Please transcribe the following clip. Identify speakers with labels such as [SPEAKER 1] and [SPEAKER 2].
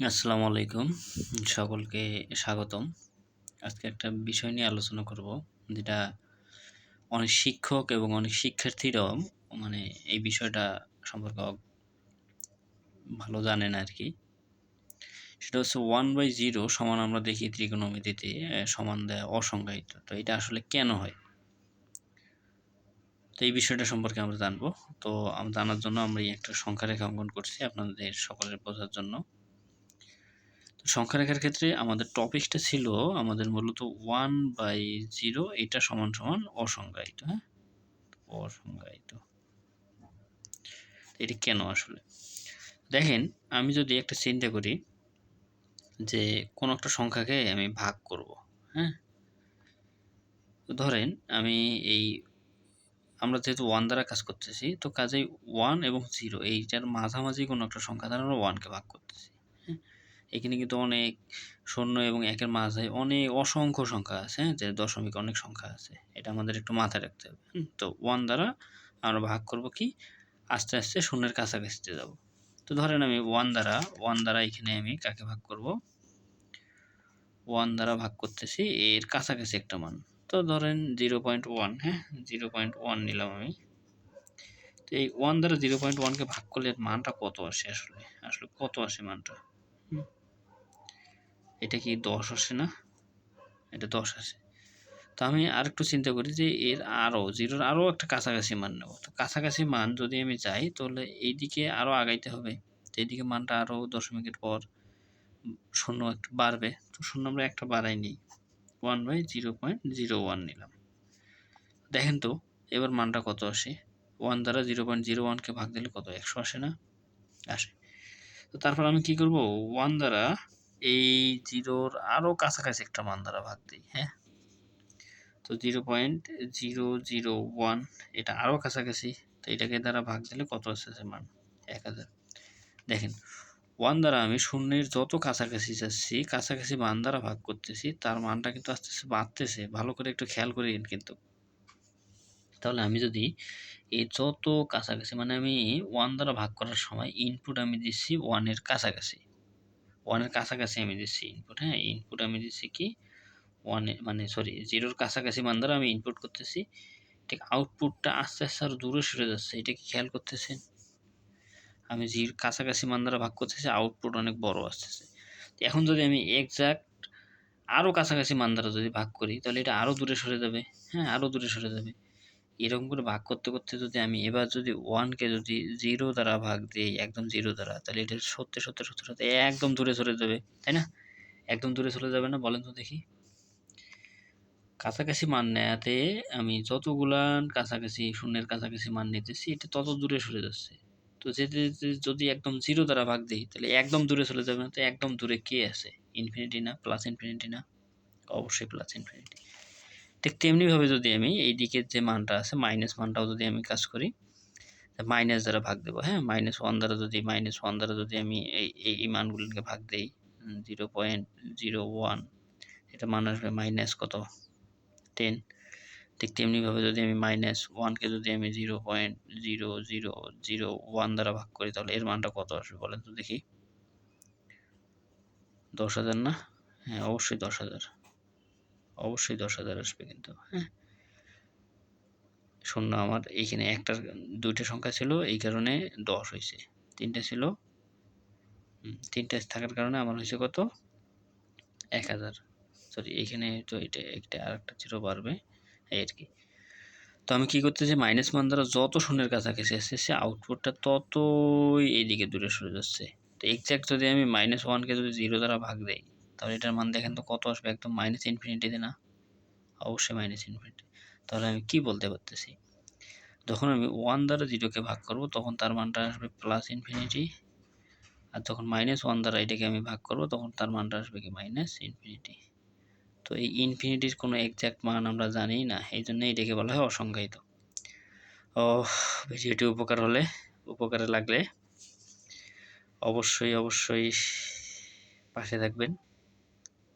[SPEAKER 1] আসসালামু আলাইকুম। সকলকে স্বাগতম। আজকে একটা বিষয় নিয়ে আলোচনা করব, যেটা অনেক শিক্ষক এবং অনেক শিক্ষার্থীরাও মানে এই বিষয়টা সম্পর্কে ভালো জানেন আর কি সেটা হচ্ছে ওয়ান বাই জিরো সমান আমরা দেখি ত্রিকোণমিতিতে সমান দেয় অসংজ্ঞায়িত। তো এটা আসলে কেন হয়? তো এই বিষয়টা সম্পর্কে আমরা জানব। তো জানার জন্য আমরা একটা সংখ্যা রেখা অঙ্কন করছি আপনাদের সকলের বোঝার জন্য। সংখ্যা রেখার ক্ষেত্রে আমাদের টপিকটা ছিল আমাদের মূলত ওয়ান বাই জিরো এটা সমান সমান অসংজ্ঞায়িত হ্যাঁ? অসংজ্ঞায়িত। এটি কেন আসলে? দেখেন, আমি যদি একটা চিন্তা করি যে কোনো একটা সংখ্যাকে আমি ভাগ করব হ্যাঁ? ধরেন, আমি এই, আমরা যেহেতু ওয়ান দ্বারা কাজ করতেছি, তো কাজেই ওয়ান এবং জিরো এইটার মাঝামাঝি কোনো একটা সংখ্যা দ্বারা আমরা ওয়ানকে ভাগ করতেছি। এখানে কিন্তু অনেক শূন্য এবং একের মাঝে অনেক অসংখ্য সংখ্যা আছে হ্যাঁ? যে দশমিক অনেক সংখ্যা আছে। এটা আমাদের একটু মাথায় রাখতে হবে তো ওয়ান দ্বারা আমরা ভাগ করব কি? আস্তে আস্তে শূন্যের কাছাকাছিতে যাব। তো ধরেন আমি ওয়ান দ্বারা ওয়ান দ্বারা এখানে আমি কাকে ভাগ করব? ওয়ান দ্বারা ভাগ করতেছি এর কাছাকাছি একটা মান। তো ধরেন জিরো পয়েন্ট ওয়ান হ্যাঁ? জিরো পয়েন্ট ওয়ান নিলাম আমি। তো এই ওয়ান দ্বারা জিরো পয়েন্ট ওয়ানকে ভাগ করলে মানটা কত আসে আসলে? আসলে কত আসে মানটা। এটা কি দশ আসে না? এটা দশ আসে। তো আমি আর একটু চিন্তা করি যে এর আরও জিরোর আরও একটা কাছাকাছি মান নেব। তো কাছাকাছি মান যদি আমি যাই তাহলে এইদিকে আরও আগাইতে হবে। তো এইদিকে মানটা আরও দশমিকের পর শূন্য একটু বাড়বে। তো শূন্য আমরা একটা বাড়াই নিই। One by zero point zero one নিলাম। দেখেন তো, এবার মানটা কত আসে? ওয়ান দ্বারা জিরো পয়েন্ট জিরো ওয়ানকে ভাগ দিলে কত? একশো আসে না? আসে। তো তারপর আমি কি করব? ওয়ান দ্বারা এই জিরোর আরও কাছাকাছি একটা মান দ্বারা ভাগ দিই হ্যাঁ? তো zero point zero zero one এটা আরও কাছাকাছি, তো এটাকে দ্বারা ভাগ দিলে কত আসতেছে মান? এক হাজার। দেখেন ওয়ান দ্বারা আমি শূন্যের যত কাছাকাছি যাচ্ছি, কাছাকাছি মান দ্বারা ভাগ করতেছি, তার মানটা কিন্তু আস্তে আস্তে বাড়তেছে। ভালো করে একটু খেয়াল করি কিন্তু। তাহলে আমি যদি এই যত কাছাকাছি মানে আমি ওয়ান দ্বারা ভাগ করার সময় ইনপুট আমি দিচ্ছি ওয়ানের কাছাকাছি। ওয়ানের কাছাকাছি আমি দিচ্ছি ইনপুট হ্যাঁ? ইনপুট আমি দিচ্ছি কি? ওয়ানে মানে সরি জিরোর কাছাকাছি মান দ্বারা আমি ইনপুট করতেছি। ঠিক আউটপুটটা আস্তে আস্তে আরও দূরে সরে যাচ্ছে, এটা কি খেয়াল করতেছেন? আমি জির কাছাকাছি মান দ্বারা ভাগ করতেছি আউটপুট অনেক বড় আসতেছে। এখন যদি আমি এক্সাক্ট আরও কাছাকাছি মান দ্বারা যদি ভাগ করি, তাহলে এটা আরও দূরে সরে যাবে হ্যাঁ? আরও দূরে সরে যাবে। এরকম করে ভাগ করতে করতে যদি আমি এবার যদি ওয়ানকে যদি জিরো দ্বারা ভাগ দিই, একদম জিরো দ্বারা, তাহলে এটা সত্যি সত্যি সত্যি সত্যি একদম দূরে চলে যাবে, তাই না? একদম দূরে চলে যাবে না? বলেন তো দেখি। কাছাকাছি মান নেয়াতে আমি যতগুলান কাছাকাছি, শূন্যের কাছাকাছি মান নিতেছি, এটা তত দূরে সরে যাচ্ছে। তো যেতে যেতে যদি একদম জিরো দ্বারা ভাগ দিই, তাহলে একদম দূরে চলে যাবে না? তো একদম দূরে কে আছে? ইনফিনিটি না? প্লাস ইনফিনিটি না? অবশ্যই প্লাস ইনফিনিটি ঠিক তেমনিভাবে যদি আমি এই দিকের যে মানটা আছে মাইনাস মানটাও যদি আমি কাজ করি মাইনাস দ্বারা ভাগ দেবো হ্যাঁ? মাইনাস ওয়ান দ্বারা যদি মাইনাস ওয়ান দ্বারা যদি আমি এই এই মানগুলোকে ভাগ দিই জিরো পয়েন্ট জিরো ওয়ান এটা মান আসবে মাইনাস কত? টেন ঠিক তেমনিভাবে যদি আমি মাইনাস ওয়ানকে যদি আমি zero point zero zero zero one দ্বারা ভাগ করি, তাহলে এর মানটা কত আসবে বলেন তো দেখি? দশ হাজার না? হ্যাঁ অবশ্যই দশ হাজার। অবশ্যই দশ হাজার আসবে কিন্তু। হ্যাঁ। শূন্য আমার এইখানে একটা দুইটা সংখ্যা ছিল এই কারণে দশ হয়েছে। তিনটা ছিল হুম, তিনটা থাকার কারণে আমার হয়েছে কত? এক হাজার। সরি এইখানে তো এটা একটা আর একটা জিরো বাড়বে এই আর কি। তো আমি কি করতেছি মাইনাস মান দ্বারা যত শূন্যের কাছাকাছি আসছে সে আউটপুটটা ততই এইদিকে দূরে সরে যাচ্ছে। তো এক্স্যাক্ট যদি আমি মাইনাস ওয়ানকে যদি জিরো দ্বারা ভাগ দেই তাহলে এটার মান দেখেন তো কত আসবে? একদম মাইনাস ইনফিনিটিতে না? অবশ্যই মাইনাস ইনফিনিটি তাহলে আমি কি বলতে পারতেছি? যখন আমি ওয়ান দ্বারা জিরোকে ভাগ করব, তখন তার মানটা আসবে প্লাস ইনফিনিটি আর যখন মাইনাস ওয়ান দ্বারা এটাকে আমি ভাগ করব, তখন তার মানটা আসবে কি? মাইনাস ইনফিনিটি তো এই ইনফিনিটির কোনো এক্স্যাক্ট মান আমরা জানি না, এই জন্য এটাকে বলা হয় অসংজ্ঞায়িত। ও ভিডিওটি উপকার হলে, উপকারে লাগলে অবশ্যই অবশ্যই পাশে থাকবেন।